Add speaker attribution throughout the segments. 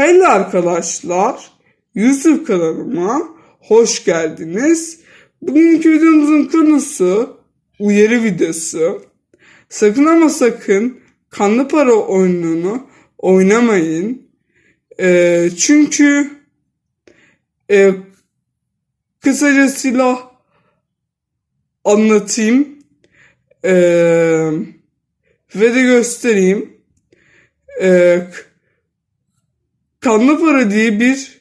Speaker 1: Hello arkadaşlar, YouTube kanalıma hoş geldiniz. Bugünkü videomuzun konusu uyarı videosu. Sakın ama sakın kanlı para oyununu oynamayın. Ee, çünkü e, kısacasıyla anlatayım Ee, ve de göstereyim. Ee, Kanlı Para diye bir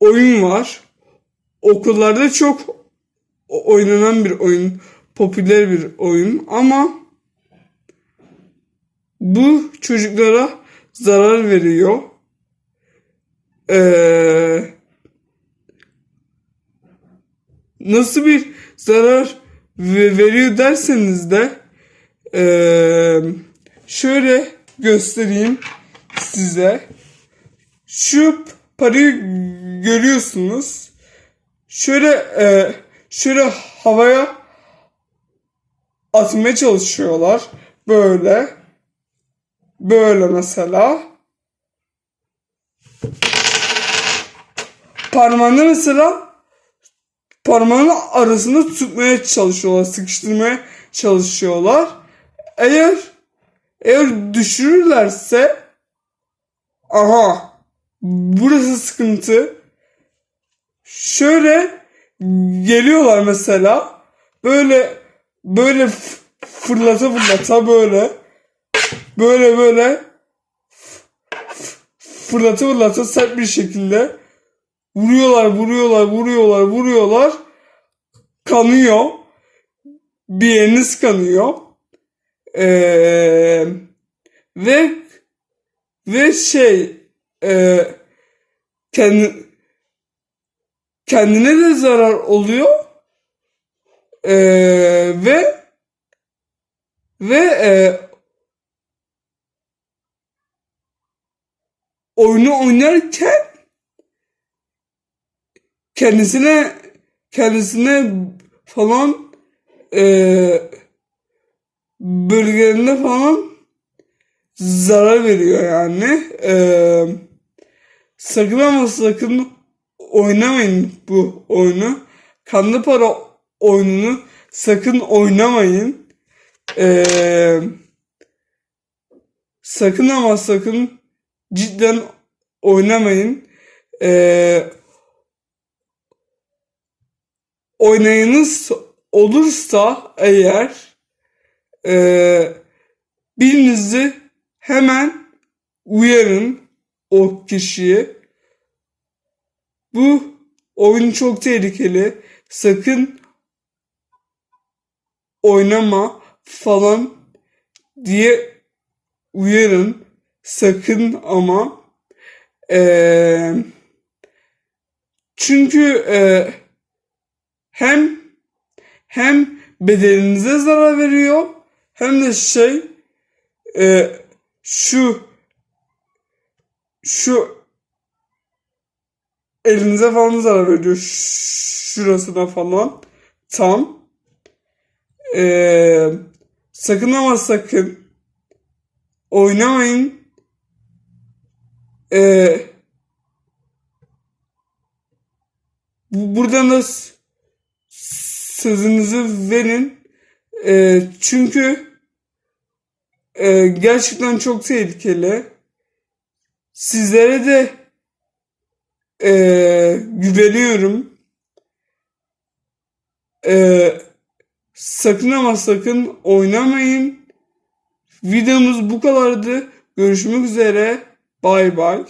Speaker 1: oyun var. Okullarda çok oynanan bir oyun, popüler bir oyun ama bu çocuklara zarar veriyor. Ee, nasıl bir zarar ve- veriyor derseniz de ee, şöyle göstereyim size. Şu parayı görüyorsunuz. Şöyle e, şöyle havaya atmaya çalışıyorlar. Böyle. Böyle mesela. Parmağını mesela parmağının arasında tutmaya çalışıyorlar. Sıkıştırmaya çalışıyorlar. Eğer eğer düşürürlerse aha. Burası sıkıntı. Şöyle geliyorlar mesela. Böyle böyle fırlata fırlata böyle. Böyle böyle fırlata fırlata sert bir şekilde vuruyorlar vuruyorlar vuruyorlar vuruyorlar. Kanıyor. Bir yeriniz kanıyor Ee, ve ve şey e, kendi, kendine de zarar oluyor. Ee, ve ve e, oyunu oynarken kendisine kendisine falan e, bölgelerinde falan zarar veriyor yani. Ee, sakın ama sakın oynamayın bu oyunu. Kanlı para oyununu sakın oynamayın. Ee, sakın ama sakın cidden oynamayın. Ee, oynayınız olursa eğer ee, birinizi hemen uyarın o kişiyi. Bu oyun çok tehlikeli. Sakın oynama falan diye uyarın. Sakın ama. Ee, çünkü e, hem hem bedeninize zarar veriyor hem de şey e, şu şu elinize falan zarar veriyor şurasına falan. Tam. E, sakın ama sakın oynamayın. E, bu- buradan da sözünüzü verin. E, çünkü e, gerçekten çok tehlikeli. Sizlere de e, güveniyorum. E, sakın ama sakın oynamayın. Videomuz bu kadardı. Görüşmek üzere. Bay bay.